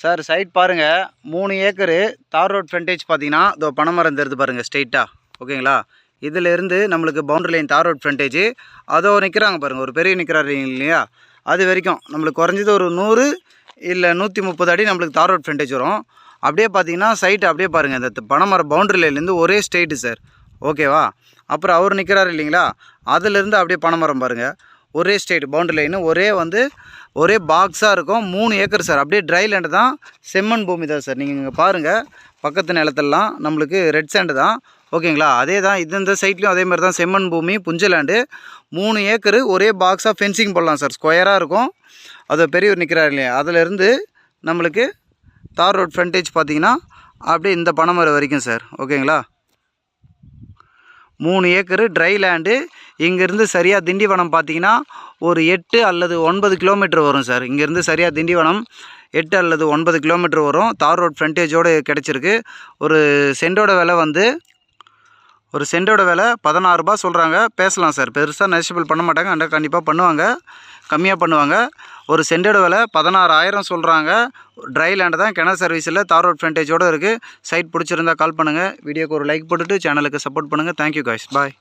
Sir side பாருங்கள் மூணு acre தார் ரோட் ஃப்ரண்டேஜ் பார்த்தீங்கன்னா இதோ பனைமரம் தெரிது பாருங்கள் ஸ்ட்ரெயிட்டாக ஓகேங்களா? இதிலிருந்து நம்மளுக்கு பவுண்டரி லைன் தார் ரோட் ஃப்ரண்டேஜ் அதோ நிற்கிறாங்க பாருங்கள் ஒரு பெரிய நிற்கிறாரு இல்லையா? அது வரைக்கும் நம்மளுக்கு குறைஞ்சது ஒரு நூறு இல்லை நூற்றி முப்பது அடி நம்மளுக்கு தார் ரோட் ஃப்ரண்டேஜ் வரும். அப்படியே பார்த்தீங்கன்னா சைட் அப்படியே பாருங்கள் இந்த பனைமரம் பவுண்டரி லைன்லேருந்து ஒரே ஸ்ட்ரெயிட்டு சார். ஓகேவா? அப்புறம் அவர் நிற்கிறாரு இல்லைங்களா? அதிலிருந்து அப்படியே பனைமரம் பாருங்கள் ஒரே ஸ்டேட் பவுண்டரி லைனு ஒரே வந்து ஒரே பாக்ஸாக இருக்கும். மூணு ஏக்கர் சார் அப்படியே ட்ரை லேண்டு தான். செம்மண் பூமி தான் சார் நீங்கள் இங்கே பாருங்கள் பக்கத்து நிலத்தெல்லாம் நம்மளுக்கு ரெட் சேண்டு தான். ஓகேங்களா அதே தான் இது இந்த சைட்லேயும் அதே மாதிரி தான். செம்மண் பூமி புஞ்ச லேண்டு மூணு ஏக்கரு ஒரே பாக்ஸாக ஃபென்சிங் போடலாம் சார் ஸ்கொயராக இருக்கும். அது பெரியவர் நிற்கிறார் இல்லையா? அதிலேருந்து நம்மளுக்கு தார் ரோட் ஃப்ரண்டேஜ் பார்த்தீங்கன்னா அப்படியே இந்த பனைமரம் வரைக்கும் சார் ஓகேங்களா மூணு ஏக்கரு ட்ரை லேண்டு இங்கேருந்து சரியாக திண்டிவனம் பார்த்தீங்கன்னா ஒரு எட்டு அல்லது ஒன்பது கிலோமீட்டர் வரும் சார் இங்கேருந்து சரியாக திண்டிவனம் எட்டு அல்லது ஒன்பது கிலோமீட்டர் வரும். தார் ரோட் ஃப்ரண்டேஜோடு கிடச்சிருக்கு. ஒரு சென்டோட விலை வந்து ஒரு சென்டோட விலை பதினாறுரூபா சொல்கிறாங்க பேசலாம் சார் பெருசாக நெசிபிள் பண்ண மாட்டாங்க. ஆனால் கண்டிப்பாக பண்ணுவாங்க. கம்மியாக பண்ணுவாங்க. ஒரு சென்டோட விலை பதினாறாயிரம் சொல்கிறாங்க ட்ரை லேண்டு தான் கிணறு சர்வீஸில் தார் ரோட் ஃப்ரண்டேஜோடு இருக்குது சைட் பிடிச்சிருந்தா கால் பண்ணுங்கள் வீடியோக்கு ஒரு லைக் போட்டுட்டு சேனலுக்கு சப்போர்ட் பண்ணுங்கள் தேங்க்யூ காய்ஸ் பாய்